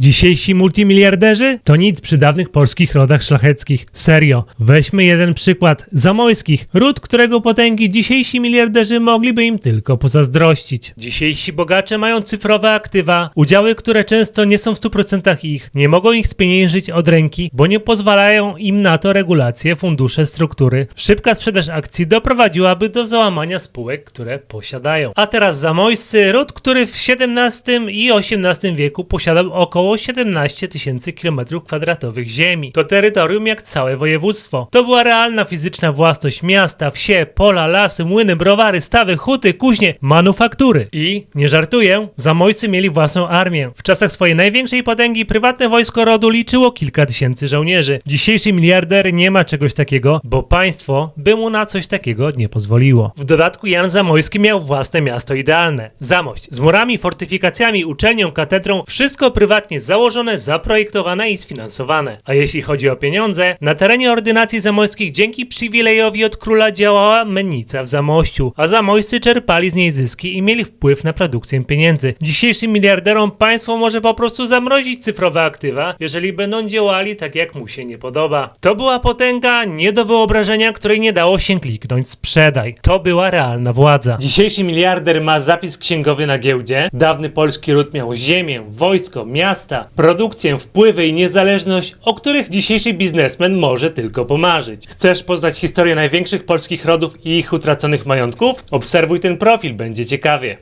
Dzisiejsi multimiliarderzy to nic przy dawnych polskich rodach szlacheckich. Serio, weźmy jeden przykład zamojskich, ród, którego potęgi dzisiejsi miliarderzy mogliby im tylko pozazdrościć. Dzisiejsi bogacze mają cyfrowe aktywa, udziały, które często nie są w 100% ich, nie mogą ich spieniężyć od ręki, bo nie pozwalają im na to regulacje, fundusze, struktury. Szybka sprzedaż akcji doprowadziłaby do załamania spółek, które posiadają. A teraz zamojscy, ród, który w XVII i XVIII wieku posiadał około 17 tysięcy kilometrów kwadratowych ziemi. To terytorium jak całe województwo. To była realna fizyczna własność miasta, wsie, pola, lasy, młyny, browary, stawy, huty, kuźnie, manufaktury. I, nie żartuję, zamojscy mieli własną armię. W czasach swojej największej potęgi prywatne wojsko rodu liczyło kilka tysięcy żołnierzy. Dzisiejszy miliarder nie ma czegoś takiego, bo państwo by mu na coś takiego nie pozwoliło. W dodatku Jan Zamojski miał własne miasto idealne. Zamość z murami, fortyfikacjami, uczelnią, katedrą, wszystko prywatnie założone, zaprojektowane i sfinansowane. A jeśli chodzi o pieniądze, na terenie ordynacji zamojskich dzięki przywilejowi od króla działała mennica w Zamościu, a zamojscy czerpali z niej zyski i mieli wpływ na produkcję pieniędzy. Dzisiejszym miliarderom państwo może po prostu zamrozić cyfrowe aktywa, jeżeli będą działali tak jak mu się nie podoba. To była potęga nie do wyobrażenia, której nie dało się kliknąć sprzedaj. To była realna władza. Dzisiejszy miliarder ma zapis księgowy na giełdzie. Dawny polski ród miał ziemię, wojsko, miasta, produkcję, wpływy i niezależność, o których dzisiejszy biznesmen może tylko pomarzyć. Chcesz poznać historię największych polskich rodów i ich utraconych majątków? Obserwuj ten profil, będzie ciekawie.